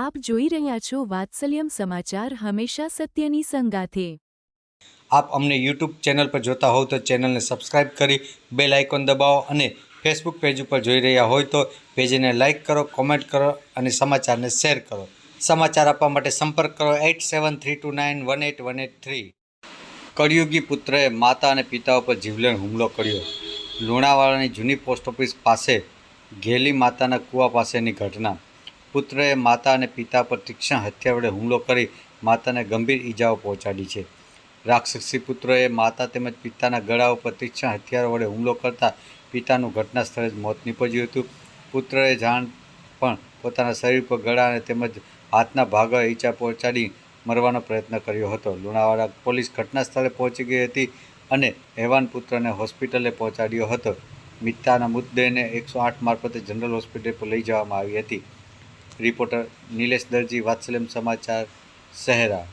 આપ જોઈ રહ્યા છો વાત્સલ્યમ સમાચાર હંમેશા સત્યની સંગાથે. આપ અમને યુટ્યુબ ચેનલ પર જોતા હોવ તો ચેનલને સબસ્ક્રાઇબ કરી બેલ આઇકોન દબાવો અને ફેસબુક પેજ ઉપર જોઈ રહ્યા હોય તો પેજને લાઇક કરો, કોમેન્ટ કરો અને સમાચારને શેર કરો. સમાચાર આપવા માટે સંપર્ક કરો at seven three two nine one at one at three. કળિયુગી પુત્રએ માતા અને પિતા ઉપર જીવલેણ હુમલો કર્યો. લુણાવાડાની જૂની પોસ્ટ ઓફિસ પાસે ઘેલી માતાના કૂવા પાસેની ઘટના. પુત્રએ માતા અને પિતા પર તીક્ષ્ણ હથિયાર વડે હુમલો કરી માતાને ગંભીર ઈજાઓ પહોંચાડી છે. રાક્ષસી પુત્રએ માતા તેમજ પિતાના ગળા ઉપર તીક્ષ્ણ હથિયાર વડે હુમલો કરતા પિતાનું ઘટના સ્થળે જ મોત નીપજ્યું હતું. પુત્રએ જાણ પણ પોતાના શરીર પર ગળા અને તેમજ હાથના ભાગ ઈજા પહોંચાડી મરવાનો પ્રયત્ન કર્યો હતો. લુણાવાડા પોલીસ ઘટના સ્થળે પહોંચી ગઈ હતી અને હેવાન પુત્રને હોસ્પિટલે પહોંચાડ્યો હતો. મિત્તાના મૃતદેહને એકસો આઠ મારફતે જનરલ હોસ્પિટલ પર લઈ જવામાં આવી હતી. રિપોર્ટર નિલેશ દરજી વાત્સલ્યમ સમાચાર શહેરા